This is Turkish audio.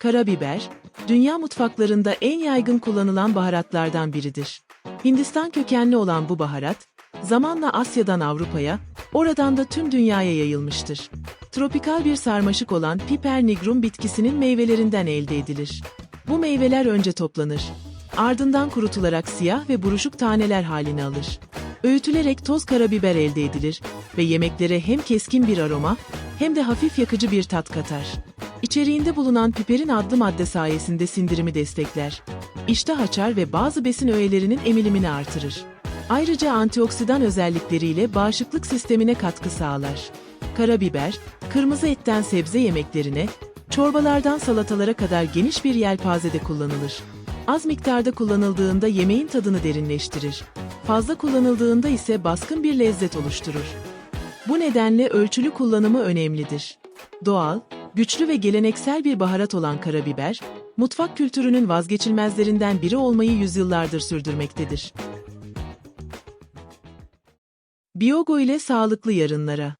Karabiber, dünya mutfaklarında en yaygın kullanılan baharatlardan biridir. Hindistan kökenli olan bu baharat, zamanla Asya'dan Avrupa'ya, oradan da tüm dünyaya yayılmıştır. Tropikal bir sarmaşık olan Piper nigrum bitkisinin meyvelerinden elde edilir. Bu meyveler önce toplanır. Ardından kurutularak siyah ve buruşuk taneler halini alır. Öğütülerek toz karabiber elde edilir ve yemeklere hem keskin bir aroma hem de hafif yakıcı bir tat katar. İçeriğinde bulunan piperin adlı madde sayesinde sindirimi destekler. İştah açar ve bazı besin öğelerinin emilimini artırır. Ayrıca antioksidan özellikleriyle bağışıklık sistemine katkı sağlar. Karabiber, kırmızı etten sebze yemeklerine, çorbalardan salatalara kadar geniş bir yelpazede kullanılır. Az miktarda kullanıldığında yemeğin tadını derinleştirir. Fazla kullanıldığında ise baskın bir lezzet oluşturur. Bu nedenle ölçülü kullanımı önemlidir. Doğal, güçlü ve geleneksel bir baharat olan karabiber, mutfak kültürünün vazgeçilmezlerinden biri olmayı yüzyıllardır sürdürmektedir. Biyogo ile sağlıklı yarınlara